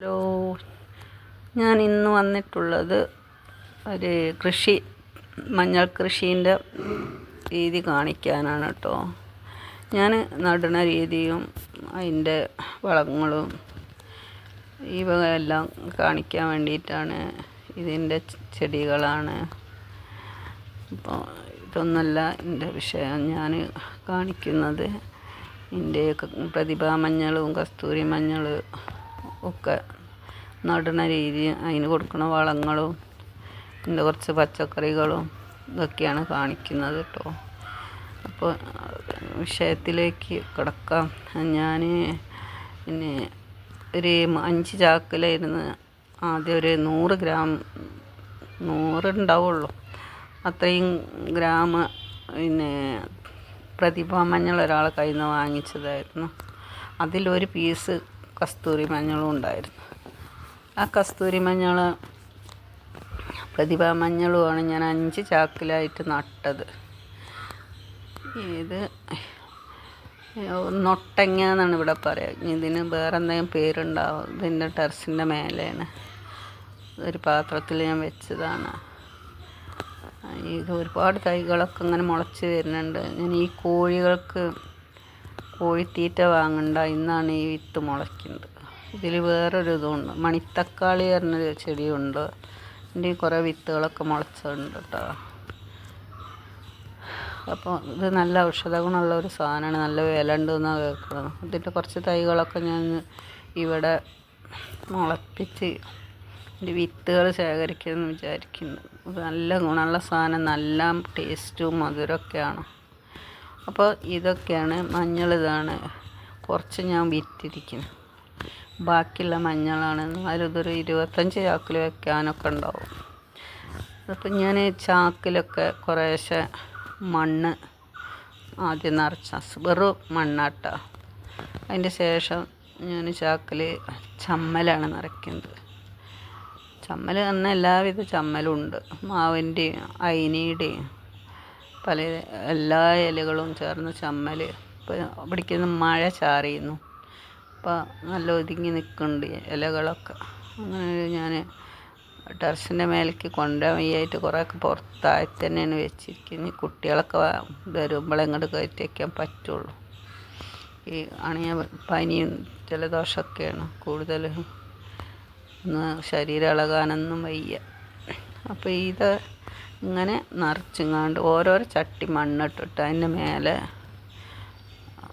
Hello. ഞാൻ ഇന്ന് വന്നിട്ടുള്ളത് ഒരു കൃഷി മഞ്ഞൾ കൃഷീന്റെ രീതി കാണിക്കാനാണ് കേട്ടോ. ഞാൻ നടുന്ന രീതിയും അതിന്റെ വളങ്ങളും ഈ എല്ലാം കാണിക്കാൻ വേണ്ടിയിട്ടാണ് ഇതിന്റെ ചെടികളാണ്. അപ്പോൾ ഇതൊന്നല്ല എന്റെ വിഷയം. ഞാൻ കാണിക്കുന്നത് എന്റെ പ്രതിഭാ മഞ്ഞളും കസ്തൂരി മഞ്ഞൾ ഒക്കെ നടുന്ന രീതി അതിന് കൊടുക്കുന്ന വളങ്ങളും പിന്നെ കുറച്ച് പച്ചക്കറികളും ഇതൊക്കെയാണ് കാണിക്കുന്നത് കേട്ടോ. അപ്പോൾ വിഷയത്തിലേക്ക് കിടക്കാം. ഞാൻ പിന്നെ ഒരു അഞ്ച് ചാക്കിലായിരുന്നു ആദ്യം ഒരു നൂറ് ഗ്രാം നൂറുണ്ടാവുള്ളു അത്രയും ഗ്രാം പിന്നെ പ്രതിഭാ മഞ്ഞൾ ഒരാളെ കയ്യിൽ നിന്ന് വാങ്ങിച്ചതായിരുന്നു. അതിലൊരു പീസ് കസ്തൂരി മഞ്ഞളും ഉണ്ടായിരുന്നു. ആ കസ്തൂരി മഞ്ഞൾ പ്രതിഭാ മഞ്ഞളുമാണ് ഞാൻ അഞ്ച് ചാക്കിലായിട്ട് നട്ടത്. ഇത് നൊട്ടങ്ങ എന്നാണ് ഇവിടെ പറയുക ഇതിന് വേറെ എന്തെങ്കിലും പേരുണ്ടാവും? ഇതിന്റെ ടെറസിന്റെ മേലെയാണ്. ഒരു പാത്രത്തിൽ ഞാൻ വെച്ചതാണ്. ഇത് ഒരുപാട് തൈകളൊക്കെ ഇങ്ങനെ മുളച്ച് വരുന്നുണ്ട്. ഞാൻ ഈ കോഴികൾക്ക് കോഴിത്തീറ്റ വാങ്ങണ്ട ഇന്നാണ് ഈ വിത്ത് മുളയ്ക്കുന്നത്. ഇതിൽ വേറൊരു ഇതുണ്ട്. മണിത്തക്കാളി പറഞ്ഞൊരു ചെടിയുണ്ട്. എന്റെ കുറേ വിത്തുകളൊക്കെ മുളച്ചുണ്ട് കേട്ടോ അപ്പോൾ ഇത് നല്ല ഔഷധ ഗുണമുള്ള ഒരു സാധനമാണ്. നല്ല വില ഉണ്ടെന്നാണ് കേൾക്കുന്നത് ഇതിന്റെ കുറച്ച് തൈകളൊക്കെ ഞാൻ ഇവിടെ മുളപ്പിച്ച് ഇതിന്റെ വിത്തുകൾ ശേഖരിക്കുമെന്ന് വിചാരിക്കുന്നു. നല്ല ഗുണമുള്ള സാധനം. നല്ല ടേസ്റ്റും മധുരമൊക്കെയാണ്. അപ്പോൾ ഇതൊക്കെയാണ് മഞ്ഞൾ ഇതാണ്. കുറച്ച് ഞാൻ വിറ്റിരിക്കുന്നത് ബാക്കിയുള്ള മഞ്ഞളാണ് എന്നാലും ഇതൊരു ഇരുപത്തഞ്ച് ചാക്കിൽ വെക്കാനൊക്കെ ഉണ്ടാവും. അപ്പം ഞാൻ ചാക്കിലൊക്കെ കുറേശ്ശെ മണ്ണ് ആദ്യം നിറച്ച. വെറും മണ്ണാട്ട. അതിന്റെ ശേഷം ഞാൻ ചാക്കിൽ ചമ്മലാണ് നിറയ്ക്കുന്നത്. ചമ്മൽ തന്നെ എല്ലാവിധ ചമ്മലും ഉണ്ട്. മാവിന്റെയും അയിനിയുടെയും പല എല്ലാ ഇലകളും ചേർന്ന് ചമ്മൽ ഇപ്പോൾ പിടിക്കുന്ന മഴ ചാറിയുന്നു അപ്പോൾ നല്ല ഒതുങ്ങി നിൽക്കുന്നുണ്ട് ഇലകളൊക്കെ. അങ്ങനെ ഞാൻ ടെറസിന്റെ മേലേക്ക് കൊണ്ടുപോകാൻ വയ്യായിട്ട് കുറേയൊക്കെ പുറത്തായി തന്നെയാണ് വെച്ചിരിക്കുന്നത്. കുട്ടികളൊക്കെ വരുമ്പോൾ ഇങ്ങോട്ട് കയറ്റി വയ്ക്കാൻ പറ്റുള്ളൂ. ഈ അണിയ പനിയും ജലദോഷമൊക്കെയാണ് കൂടുതൽ ഒന്ന് ശരീരം ഇളകാനൊന്നും വയ്യ. അപ്പോൾ ഇത് ഇങ്ങനെ നിറച്ചിങ്ങാണ്ട് ഓരോരോ ചട്ടി മണ്ണിട്ടിട്ട് അതിന്റെ മേലെ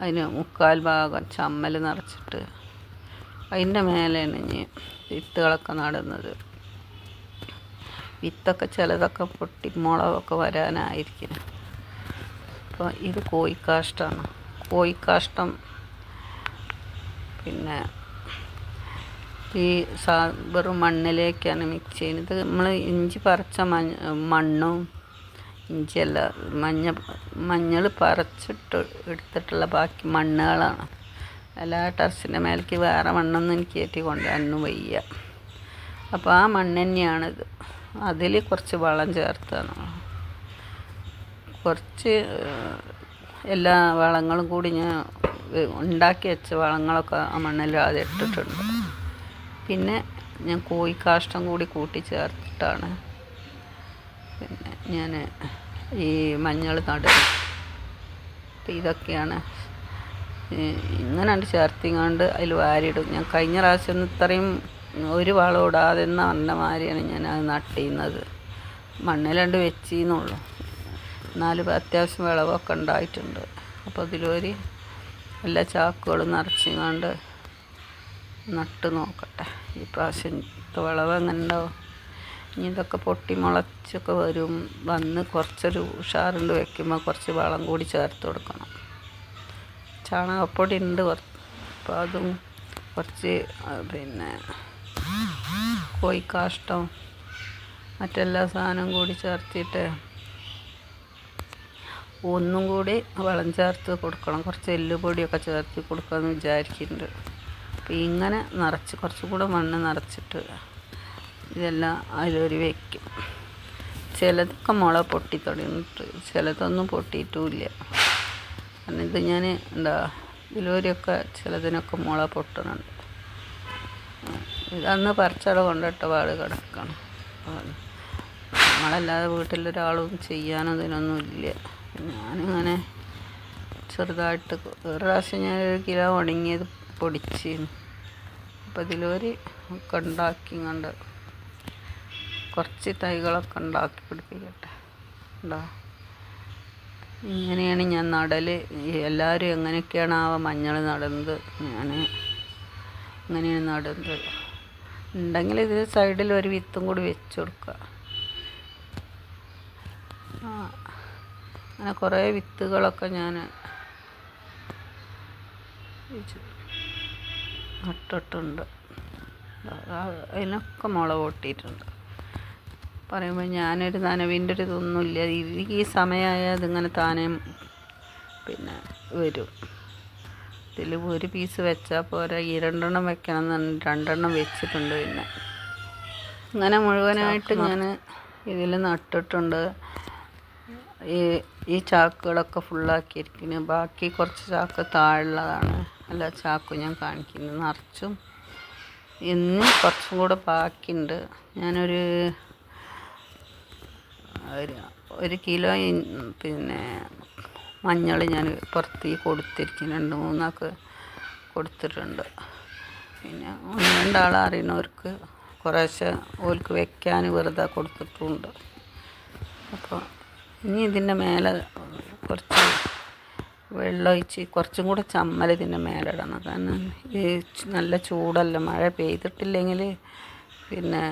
അതിന് മുക്കാൽ ഭാഗം ചമ്മൽ നിറച്ചിട്ട് അതിന്റെ മേലെയാണ് ഇനി വിത്തുകളൊക്കെ നടുന്നത്. വിത്തൊക്കെ ചിലതൊക്കെ പൊട്ടി മുളകൊക്കെ വരാനായിരിക്കും. അപ്പോൾ ഇത് കോഴിക്കാഷ്ടമാണ്. കോഴിക്കാഷ്ടം പിന്നെ ഈ സാ വെറും മണ്ണിലേക്കാണ് മിക്സ് ചെയ്യുന്നത്. നമ്മൾ ഇഞ്ചി പറിച്ച മഞ്ഞ മണ്ണും ഇഞ്ചിയല്ല മഞ്ഞ മഞ്ഞൾ പറിച്ചിട്ട് എടുത്തിട്ടുള്ള ബാക്കി മണ്ണുകളാണ്. എല്ലാ ടെറസിന്റെ മേലേക്ക് വേറെ മണ്ണൊന്നും എനിക്ക് കയറ്റി കൊണ്ടുവരാനൊന്നും വയ്യ. അപ്പോൾ ആ മണ്ണ് തന്നെയാണിത് അതിൽ കുറച്ച് വളം ചേർത്താണ്. കുറച്ച് എല്ലാ വളങ്ങളും കൂടി ഞാൻ ഉണ്ടാക്കി വെച്ച വളങ്ങളൊക്കെ ആ മണ്ണിൽ ആദ്യം ഇട്ടിട്ടുണ്ട്. പിന്നെ ഞാൻ കോഴിക്കാഷ്ടം കൂടി കൂട്ടി ചേർത്തിട്ടാണ് പിന്നെ ഞാൻ ഈ മഞ്ഞൾ നടുന്നത് അപ്പം ഇതൊക്കെയാണ്. ഇങ്ങനെ ചേർത്തിങ്ങാണ്ട് അതിൽ വാരിയിടും. ഞാൻ കഴിഞ്ഞ പ്രാവശ്യം ഇത്രയും ഒരു വളം ഇടാതെ എന്ന പറഞ്ഞ മാതിരിയാണ് ഞാൻ അത് നട്ടിരുന്നത്. മണ്ണിലണ്ട് വെച്ചിന്നുള്ളൂ. എന്നാലും അത്യാവശ്യം വിളവൊക്കെ ഉണ്ടായിട്ടുണ്ട്. അപ്പോൾ അതിലൊരു എല്ലാ ചാക്കുകളും നിറച്ചിങ്ങാണ്ട് നട്ട് നോക്കട്ടെ. ഈ പ്രാവശ്യം വിളവ് അങ്ങനെ ഉണ്ടാവും ഇനി ഇതൊക്കെ പൊട്ടി മുളച്ചൊക്കെ വരും. വന്ന് കുറച്ചൊരു ഉഷാറുണ്ട് വെക്കുമ്പോൾ കുറച്ച് വളം കൂടി ചേർത്ത് കൊടുക്കണം. ചാണകപ്പൊടി ഉണ്ട് അപ്പോൾ അതും കുറച്ച് പിന്നെ കോഴിക്കാഷ്ടം മറ്റെല്ലാ സാധനവും കൂടി ചേർത്തിട്ട് ഒന്നും കൂടി വളം ചേർത്ത് കൊടുക്കണം. കുറച്ച് എല്ലുപൊടിയൊക്കെ ചേർത്ത് കൊടുക്കാമെന്ന് വിചാരിക്കുന്നുണ്ട് അപ്പോൾ ഇങ്ങനെ നിറച്ച് കുറച്ചും കൂടെ മണ്ണ് നിറച്ചിട്ട് ഇതെല്ലാം അതിലൊരു വയ്ക്കും ചിലതൊക്കെ മുള പൊട്ടി തുടങ്ങിയിട്ട് ചിലതൊന്നും പൊട്ടിയിട്ടുമില്ല. എന്നിട്ട് ഞാൻ എന്താ ഇതിലൊരൊക്കെ ചിലതിനൊക്കെ മുള പൊട്ടുന്നുണ്ട് ഇതന്ന് പറിച്ചവിടെ കൊണ്ടിട്ട പാട് കിടക്കണം. നമ്മളല്ലാതെ വീട്ടിലൊരാളും ചെയ്യാനും ഇതിനൊന്നും ഇല്ല ഞാനിങ്ങനെ ചെറുതായിട്ട് ഒരു പ്രാവശ്യം ഞാൻ ഒരു കിലോ ഉണങ്ങിയത് പൊടിച്ചിരുന്നു അപ്പോൾ ഇതിലൊരു ഒക്കെ ഉണ്ടാക്കി കണ്ട് കുറച്ച് തൈകളൊക്കെ ഉണ്ടാക്കി പിടിപ്പിക്കട്ടെ. ഉണ്ടോ ഇങ്ങനെയാണ് ഞാൻ നടൽ എല്ലാവരും എങ്ങനെയൊക്കെയാണ് ആ മഞ്ഞൾ നടുന്നത്? ഞാൻ ഇങ്ങനെയാണ് നടുന്നത്. ഉണ്ടെങ്കിൽ ഇതിൽ സൈഡിൽ ഒരു വിത്തും കൂടി വെച്ച് കൊടുക്കുക. അങ്ങനെ കുറേ വിത്തുകളൊക്കെ ഞാൻ നട്ടിട്ടുണ്ട്. അതിനൊക്കെ മുളക് പൊട്ടിയിട്ടുണ്ട്. പറയുമ്പോൾ ഞാനൊരു നനവിന്റെ ഒരു ഇതൊന്നുമില്ല. ഇത് ഈ സമയമായാൽ അതിങ്ങനെ താനേ പിന്നെ വരും. ഇതിൽ ഒരു പീസ് വെച്ചാൽ പോരാ. ഈ രണ്ടെണ്ണം വെക്കണം എന്ന് രണ്ടെണ്ണം വെച്ചിട്ടുണ്ട് പിന്നെ. അങ്ങനെ മുഴുവനായിട്ട് ഞാൻ ഇതിൽ നട്ടിട്ടുണ്ട്. ഈ ഈ ചാക്കുകളൊക്കെ ഫുള്ളാക്കിയിരിക്കുന്നു ബാക്കി കുറച്ച് ചാക്ക് താഴെയുള്ളതാണ്. അല്ല ചാക്കു ഞാൻ കാണിക്കുന്നത് നിറച്ചും ഇന്ന് കുറച്ചും കൂടെ ബാക്കിയുണ്ട്. ഞാനൊരു ഒരു കിലോ പിന്നെ മഞ്ഞൾ ഞാൻ പുറത്ത് കൊടുത്തിരിക്കുന്നു. രണ്ട് മൂന്നാൾക്ക് കൊടുത്തിട്ടുണ്ട്. പിന്നെ ഒന്ന് അറിയുന്നവർക്ക് കുറേശ്ശെ ഓൽക്ക് വെക്കാൻ വെറുതെ കൊടുത്തിട്ടുണ്ട്. അപ്പോൾ ഇനി ഇതിന്റെ മേലെ കുറച്ച് വെള്ളം ഒഴിച്ച് കുറച്ചും കൂടെ ചമ്മൽ ഇതിന്റെ മേലെ ഇടണം. കാരണം ഈ നല്ല ചൂടല്ല മഴ പെയ്തിട്ടില്ലെങ്കിൽ പിന്നെ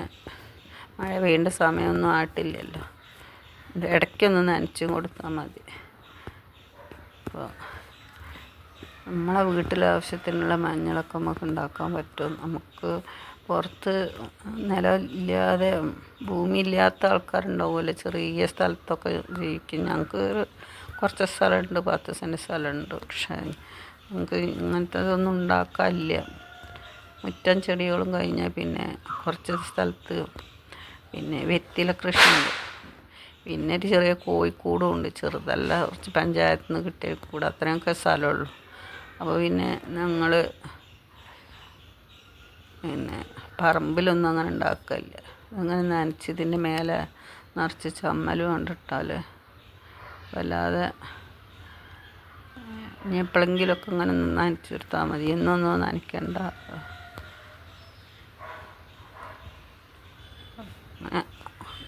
മഴ പെയ്യേണ്ട സമയമൊന്നും ആട്ടില്ലല്ലോ ഇടയ്ക്കൊന്ന് നനച്ചും കൊടുത്താൽ മതി. അപ്പോൾ നമ്മളെ വീട്ടിലെ ആവശ്യത്തിനുള്ള മഞ്ഞളൊക്കെ നമുക്ക് ഉണ്ടാക്കാൻ പറ്റും. നമുക്ക് പുറത്ത് നിലമില്ലാതെ ഭൂമി ഇല്ലാത്ത ആൾക്കാരുണ്ടാവുമല്ലോ. ചെറിയ സ്ഥലത്തൊക്കെ ജീവിക്കും. ഞങ്ങൾക്ക് കുറച്ച് സ്ഥലമുണ്ട് പത്ത് സെന്റ് സ്ഥലമുണ്ട്. പക്ഷേ നമുക്ക് ഇങ്ങനത്തതൊന്നും ഉണ്ടാക്കാനില്ല. മുറ്റം ചെടികളും കഴിഞ്ഞാൽ പിന്നെ കുറച്ച് സ്ഥലത്ത് പിന്നെ വെറ്റില കൃഷിയുണ്ട്. പിന്നെ ഒരു ചെറിയ കോഴിക്കൂടും ഉണ്ട്. ചെറുതല്ല കുറച്ച് പഞ്ചായത്തിൽ നിന്ന് കിട്ടിയ കൂട് അത്രയൊക്കെ സ്ഥലമുള്ളൂ. അപ്പോൾ പിന്നെ ഞങ്ങൾ പിന്നെ പറമ്പിലൊന്നും അങ്ങനെ ഉണ്ടാക്കില്ല അങ്ങനെ നനച്ച് ഇതിന്റെ മേലെ നിറച്ച് ചമ്മലും കൊണ്ടിട്ടാൽ വല്ലാതെ. ഇനി എപ്പോഴെങ്കിലുമൊക്കെ ഇങ്ങനെ നനച്ചെടുത്താൽ മതി. എന്നൊന്നും നനയ്ക്കണ്ട.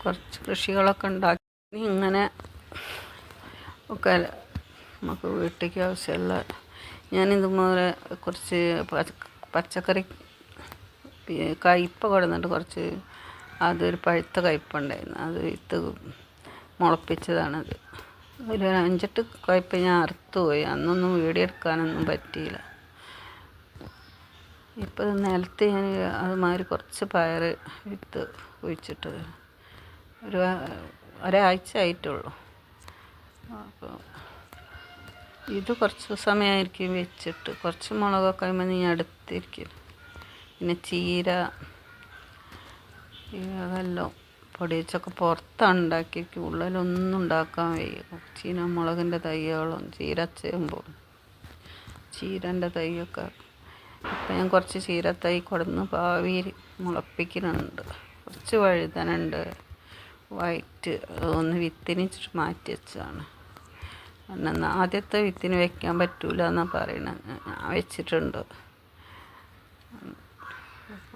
കുറച്ച് കൃഷികളൊക്കെ ഉണ്ടാക്കി. ഇങ്ങനെ ഒക്കെ നമുക്ക് വീട്ടിലേക്ക് ആവശ്യമുള്ള ഞാനിതുപോലെ കുറച്ച് പച്ചക്കറി കയ്പ കൊടുന്നിട്ട് കുറച്ച് അതൊരു പഴുത്ത കയ്പുണ്ടായിരുന്നു അത് വിത്ത് മുളപ്പിച്ചതാണത്. ഒരു അഞ്ചെട്ട് കയ്പ ഞാൻ അറുത്ത് പോയി. അന്നൊന്നും വീഡിയോ എടുക്കാനൊന്നും പറ്റിയില്ല. ഇപ്പോൾ നിലത്ത് ഞാൻ അതുമാതിരി കുറച്ച് പയർ വിത്ത് കുഴിച്ചിട്ട് ഒരു ഒരാഴ്ച ആയിട്ടുള്ളൂ. അപ്പോൾ ഇത് കുറച്ച് സമയമായിരിക്കും വെച്ചിട്ട്. കുറച്ച് മുളകൊക്കെ ആയുമ്പോൾ നീ അടുത്തിരിക്കും. പിന്നെ ചീര അതെല്ലാം പൊടിച്ചൊക്കെ പുറത്താണ് ഉണ്ടാക്കിയിരിക്കും ഉള്ളിലൊന്നും ഉണ്ടാക്കാൻ വയ്യ. ചീന മുളകിന്റെ തൈകളും ചീര ചേമ്പും ചീരന്റെ തൈയൊക്കെ. ഇപ്പം ഞാൻ കുറച്ച് ചീരത്തൈ കൊടുന്ന് ഭാവിയിൽ മുളപ്പിക്കുന്നുണ്ട് കുറച്ച് വഴുതനുണ്ട് വൈറ്റ് ഒന്ന് വിത്തിനിച്ചിട്ട് മാറ്റി വെച്ചതാണ്. കാരണം ആദ്യത്തെ വിത്തിന് വെക്കാൻ പറ്റൂല എന്നാണ് പറയണത് ഞാൻ വെച്ചിട്ടുണ്ട്.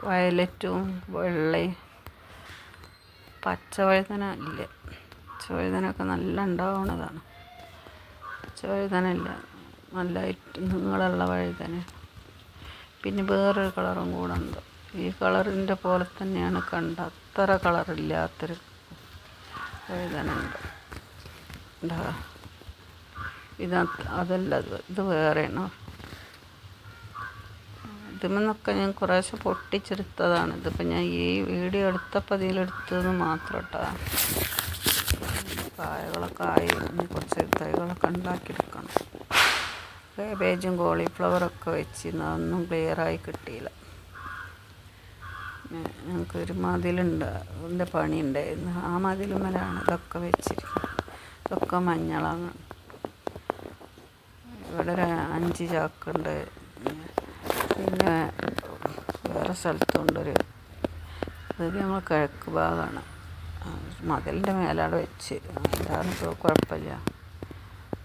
വയലറ്റും വെള്ളയും പച്ച വഴുതന ഇല്ല പച്ചവഴുതനൊക്കെ നല്ല ഉണ്ടാവുന്നതാണ് പച്ചവഴുതന ഇല്ല നല്ലതായിട്ട് വഴുതന. പിന്നെ വേറൊരു കളറും കൂടെ ഉണ്ട്. ഈ കളറിന്റെ പോലെ തന്നെയാണ് കണ്ട അത്ര കളറില്ലാത്തൊരു വഴുതന ഉണ്ട്. ഉണ്ടാ ഇത് അതല്ല ഇത് വേറെയാണ്. ഇതിമെന്നൊക്കെ ഞാൻ കുറേശ്ശെ പൊട്ടിച്ചെടുത്തതാണ്. ഇതിപ്പോൾ ഞാൻ ഈ വീഡിയോ എടുത്തപ്പോൾ ഇതിലെടുത്തതെന്ന് മാത്രം കേട്ടോ കായകളൊക്കെ ആയി. ഇനി കുറച്ച് തൈകളൊക്കെ ഉണ്ടാക്കിയെടുക്കണം. കേബേജും കോളിഫ്ലവറൊക്കെ വെച്ചിരുന്നു അതൊന്നും ക്ലിയറായി കിട്ടിയില്ല. ഞങ്ങൾക്ക് ഒരു മതിലുണ്ട്. അതിന്റെ പണി ഉണ്ടായിരുന്നു. ആ മതിലുമ്മലാണ് ഇതൊക്കെ വെച്ചിരിക്കുന്നത്. ഇതൊക്കെ മഞ്ഞളാണ്. ഇവിടെ ഒരു അഞ്ച് ചാക്കുണ്ട്. പിന്നെ വേറെ സ്ഥലത്തുണ്ട് ഒരു ഇത് ഞങ്ങൾ കിഴക്ക് ഭാഗമാണ്. മതിലിന്റെ മേലാട് വെച്ച്. അതാണ് കുഴപ്പമില്ല.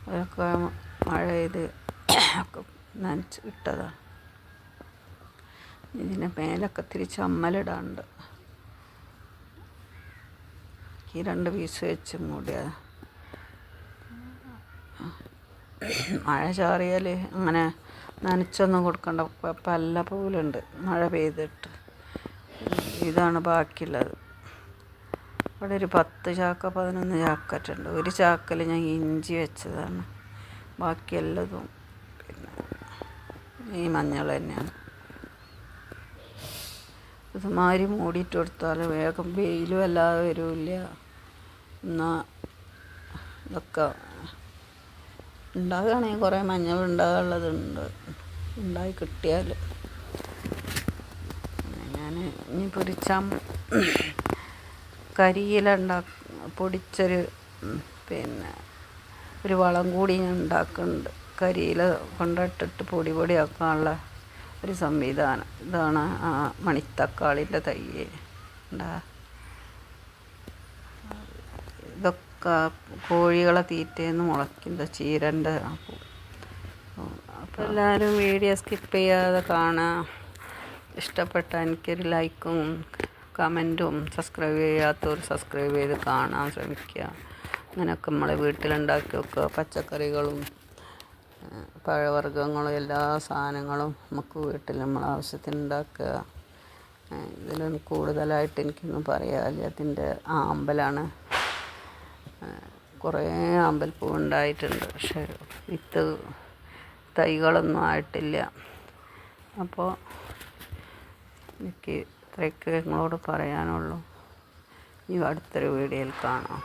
അതൊക്കെ മഴ പെയ്ത് ഒക്കെ നനച്ച് ഇട്ടതാണ് ഇതിന്റെ മേലൊക്കെ തിരിച്ച് അമ്മലിടാണ്ട് ഈ രണ്ട് പീസ് വെച്ച് മൂടിയത് മഴ ചാറിയാൽ അങ്ങനെ നനച്ചൊന്നും കൊടുക്കണ്ട. പല്ല പോലുണ്ട്. മഴ പെയ്തിട്ട്. ഇതാണ് ബാക്കിയുള്ളത്. ഇവിടെ ഒരു പത്ത് ചാക്ക പതിനൊന്ന് ചാക്കറ്റുണ്ട്. ഒരു ചാക്കൽ ഞാൻ ഇഞ്ചി വെച്ചതാണ്. ബാക്കി എല്ലതും പിന്നെ ഈ മഞ്ഞൾ തന്നെയാണ്. ഇത് മാരി മൂടിയിട്ട് കൊടുത്താൽ വേഗം വെയിലും അല്ലാതെ വരില്ല. എന്നാൽ ഇതൊക്കെ ഉണ്ടാകുകയാണെങ്കിൽ കുറേ മഞ്ഞൾ ഉണ്ടാകാനുള്ളതുണ്ട്. ഉണ്ടായി കിട്ടിയാൽ ഞാൻ ഇനി ഒരു ചം കരിയില ഉണ്ടാ പൊടിച്ചൊരു പിന്നെ ഒരു വളം കൂടി ഞാൻ ഉണ്ടാക്കുന്നുണ്ട്. കരിയില കൊണ്ടിട്ടിട്ട് പൊടി പൊടിയാക്കാനുള്ള ഒരു സംവിധാനം ഇതാണ് ആ മണിത്തക്കാളിന്റെ തൈ ഉണ്ടാ ഇതൊക്കെ കോഴികളെ തീറ്റയെന്ന് മുളയ്ക്കുന്നത് ചീരന്റെ അപ്പോൾ എല്ലാവരും വീഡിയോ സ്കിപ്പ് ചെയ്യാതെ കാണാം. ഇഷ്ടപ്പെട്ട എനിക്കൊരു ലൈക്കും കമന്റും സബ്സ്ക്രൈബ് ചെയ്യാത്തവർ സബ്സ്ക്രൈബ് ചെയ്ത് കാണാൻ ശ്രമിക്കുക. അങ്ങനെയൊക്കെ നമ്മളെ വീട്ടിലുണ്ടാക്കി വെക്കുക പച്ചക്കറികളും പഴവർഗങ്ങളും എല്ലാ സാധനങ്ങളും നമുക്ക് വീട്ടിൽ നമ്മൾ ആവശ്യത്തിന് ഉണ്ടാക്കുക ഇതിലൊന്നും കൂടുതലായിട്ട് എനിക്കൊന്നും പറയാനില്ല. അതിന്റെ ആമ്പലാണ് കുറേ അമ്പൽപ്പൂ ഉണ്ടായിട്ടുണ്ട് പക്ഷെ വിത്ത് തൈകളൊന്നും ആയിട്ടില്ല. അപ്പോൾ എനിക്ക് ഇത്രയൊക്കെ നിങ്ങളോട് പറയാനുള്ളൂ. ഇനി അടുത്തൊരു വീഡിയോയിൽ കാണാം.